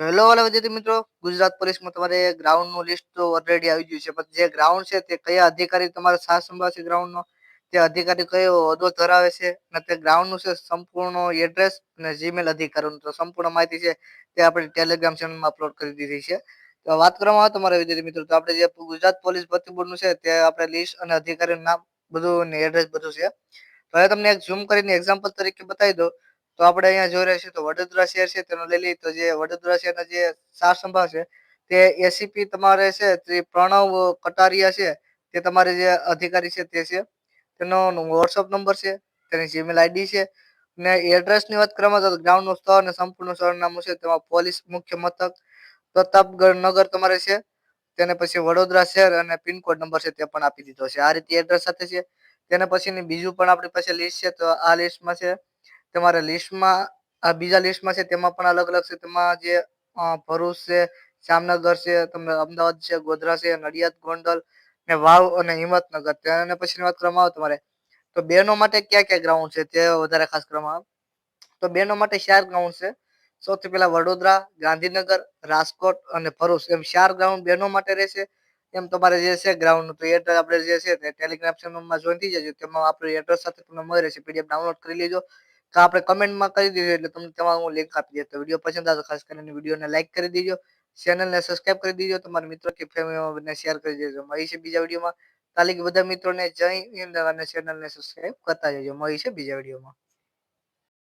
તો હેલો વાલા વિદ્યાર્થી મિત્રો. ગુજરાત પોલીસમાં તમારે ગ્રાઉન્ડનું લિસ્ટ તો ઓલરેડી આવી ગયું છે. પણ જે ગ્રાઉન્ડ છે તે કયા અધિકારી તમારે સાથ સંભાળ છે ગ્રાઉન્ડનો તે અધિકારી કયો હોદ્દો ધરાવે છે? અને તે ગ્રાઉન્ડનું છે સંપૂર્ણ એડ્રેસ અને જીમેલ અધિકારીનું. તો સંપૂર્ણ માહિતી છે તે આપણે ટેલિગ્રામ ચેનલમાં અપલોડ કરી દીધી છે. તો વાત કરવામાં આવે તમારા વિદ્યાર્થી મિત્રો, તો આપણે જે ગુજરાત પોલીસ ભરતી બોર્ડનું છે તે આપણે લિસ્ટ અને અધિકારીનું નામ બધું એડ્રેસ બધું છે. હવે તમને એક ઝૂમ કરીને એક્ઝામ્પલ તરીકે બતાવી દો તો આપણે અહીંયા જોઈ રહ્યા છીએ તો વડોદરા શહેર છે, તેનો લઈ લઈએ. તો જે વડોદરા શહેરના જે સાર સંભાળ છે, તે એસીપી તમારે છે, તે પ્રણવ કટારિયા છે, તે તમારે જે અધિકારી છે, તે છે. તેનો વોટ્સઅપ નંબર છે, તેની જીમેલ આઈડી છે, ને એડ્રેસની વાત કરવામાં તો ગ્રાઉન્ડનું સ્થળ અને સંપૂર્ણ સરનામું છે, તેમાં પોલીસ મુખ્ય મથક, પ્રતાપગઢ નગર તમારે છે, તેને પછી વડોદરા શહેર અને પિનકોડ નંબર છે, તે પણ આપી દીધો છે. આ રીતે એડ્રેસ સાથે છે. તેને પછીની બીજું પણ આપણી પાસે લિસ્ટ છે, તો આ લિસ્ટમાં છે. તમારે લિસ્ટમાં આ બીજા લિસ્ટમાં છે, તેમાં પણ અલગ અલગ છે. તેમાં જે ભરૂચ છે, જામનગર છે, તમને અમદાવાદ છે, ગોધરા છે, નડિયાદ, ગોંડલ ને વાવ અને હિંમતનગર. તેને પછીની વાત કરવામાં આવે તમારે. તો બેનો માટે ક્યાં ક્યાં ગ્રાઉન્ડ છે તે વધારે ખાસ કરવામાં આવે. તો બેનો માટે ચાર ગ્રાઉન્ડ છે. સૌથી પહેલા વડોદરા, ગાંધીનગર, રાજકોટ અને ભરૂચ. એમ ચાર ગ્રાઉન્ડ બેનો માટે રહેશે. એમ તમારે જે છે ગ્રાઉન્ડ તો એડ્રેસ આપણે જે છે તે ટેલિગ્રામ ચેનલમાં જોઈન થઈ જજો. તેમાં આપણે એડ્રેસ સાથે તમને મળી રહેશે. પીડીએફ ડાઉનલોડ કરી લેજો. તો આપણે કમેન્ટમાં કરી દીધું એટલે તમને તમારું હું લિંક આપી દે તો વીડિયો પસંદ આવે ખાસ કરીને વિડીયોને લાઈક કરી દીજો. ચેનલને સબસ્ક્રાઈબ કરી દીજો. તમારા મિત્રો કે ફેમિલીમાં શેર કરી દેજો. મળી બીજા વિડીયોમાં. તાલીક બધા મિત્રોને જય હિન્દ અને ચેનલને સબસ્ક્રાઈબ કરતા જજો. મળી બીજા વિડીયોમાં.